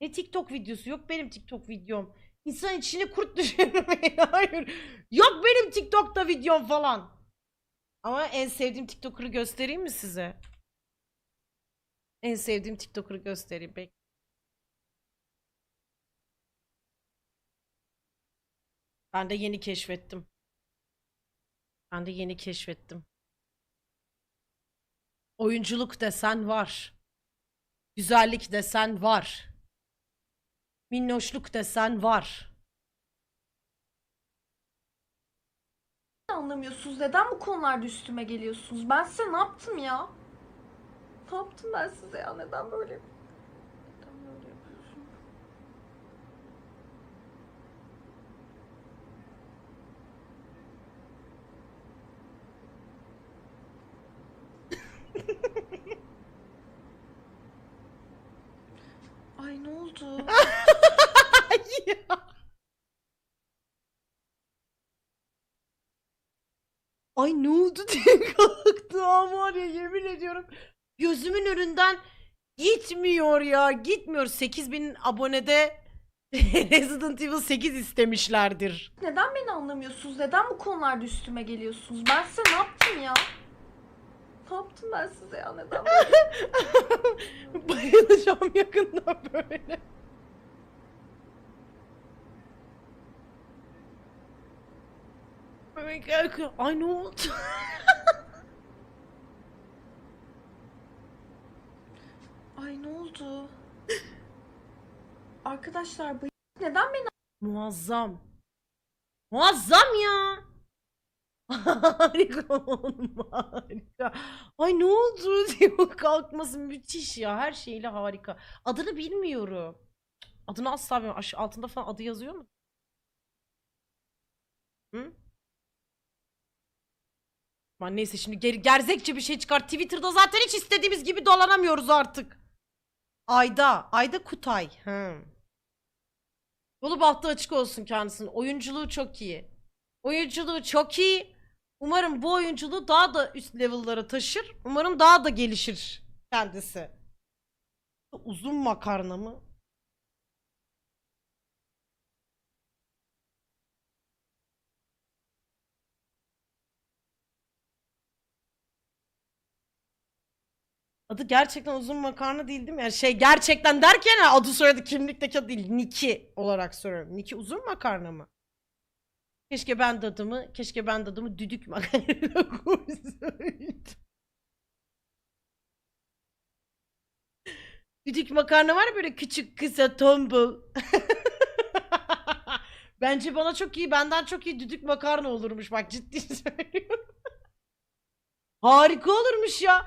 Ne TikTok videosu yok benim TikTok videom. İnsan içine kurt düşürmeyin. Hayır. Yok benim TikTok'ta videom falan. Ama en sevdiğim TikToker'ı göstereyim mi size? En sevdiğim TikToker'ı göstereyim. Bek Ben de yeni keşfettim. Ben de yeni keşfettim. Oyunculuk desen var. Güzellik desen var. Minnoşluk desen var. anlamıyorsunuz? Neden bu konularda üstüme geliyorsunuz? Ben size ne yaptım ya? Ne yaptım ben size ya? Neden böyle? Neden böyle yapıyorsun? Ay ne oldu? Ya. Ay ne oldu diye kalktı var ya yemin ediyorum gözümün önünden gitmiyor ya gitmiyor 8000 abonede Resident Evil 8 istemişlerdir. Neden beni anlamıyorsunuz? Neden bu konularda üstüme geliyorsunuz? Ben size ne yaptım ya? Ne yaptım ben size ya? Neden? Bayılacağım yakında böyle. Böyle gel- Ay ne oldu? Ay ne oldu? Arkadaşlar bu neden beni Muazzam. Muazzam ya. Harika oğlum harika. Ay ne oldu diyor kalkması müthiş ya her şeyle harika. Adını bilmiyorum. Adını asla bilmiyorum. Altında falan adı yazıyor mu? Hı? Aman neyse şimdi geri gerzekçe bir şey çıkar. Twitter'da zaten hiç istediğimiz gibi dolanamıyoruz artık. Ayda. Ayda Kutay. Hı. Yolu bahtı açık olsun kendisinin. Oyunculuğu çok iyi. Oyunculuğu çok iyi. Umarım bu oyunculuğu daha da üst level'lara taşır. Umarım daha da gelişir kendisi. Uzun makarna mı? Adı gerçekten uzun makarna değil değil mi? Yani şey gerçekten derken adı soyadı kimlikteki adı değil. Niki olarak soruyorum. Niki uzun makarna mı? Keşke ben de adımı, keşke ben de adımı düdük makarna koysaydım. Düdük makarna var ya böyle küçük kısa tombul. Bence bana çok iyi, benden çok iyi düdük makarna olurmuş bak ciddi söylüyorum. Harika olurmuş ya.